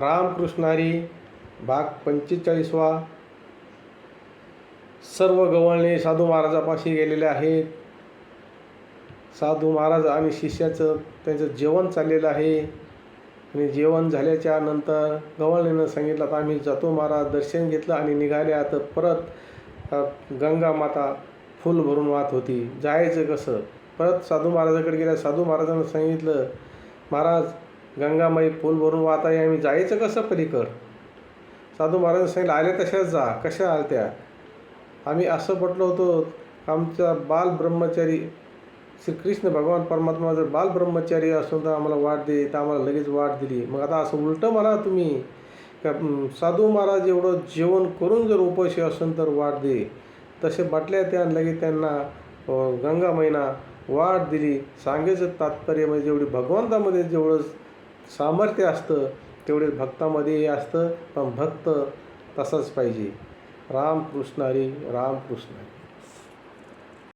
रामकृष्णारी भाग पंचेचाळीसवा. सर्व गवळणे साधू महाराजापाशी गेलेले आहेत. साधू महाराज आणि शिष्याचं त्यांचं जेवण चाललेलं आहे. आणि जेवण झाल्याच्यानंतर गवळणीनं सांगितलं आता आम्ही जातो महाराज दर्शन घेतलं आणि निघाले आता परत गंगा माता फुल भरून वाहत होती. जायचं कसं? परत साधू महाराजाकडे गेल्या साधू महाराजांना सांगितलं महाराज गंगामाई पूलवरून भरून वाहत आहे आम्ही जायचं कसं पलीकड? साधू महाराज सांगितलं आले तशाच जा. कशा आलत्या? आम्ही असं म्हटलो होतो आमचा बाल ब्रह्मचारी श्रीकृष्ण भगवान परमात्मा जर बाल ब्रह्मचारी असून तर आम्हाला वाट दे तर आम्हाला लगेच वाट दिली. मग आता असं उलटं म्हणा तुम्ही का साधू महाराज एवढं जेवण करून जर उपाशी असून तर वाट दे. तसे बाटल्या त्या लगेच त्यांना गंगा महिना वाट दिली. सांगायचं तात्पर्य म्हणजे जेवढी भगवंतामध्ये जेवढं सामर्थ्य असतं तेवढे भक्तामध्येही असतं पण भक्त तसाच पाहिजे. रामकृष्ण हरी रामकृष्ण हरी.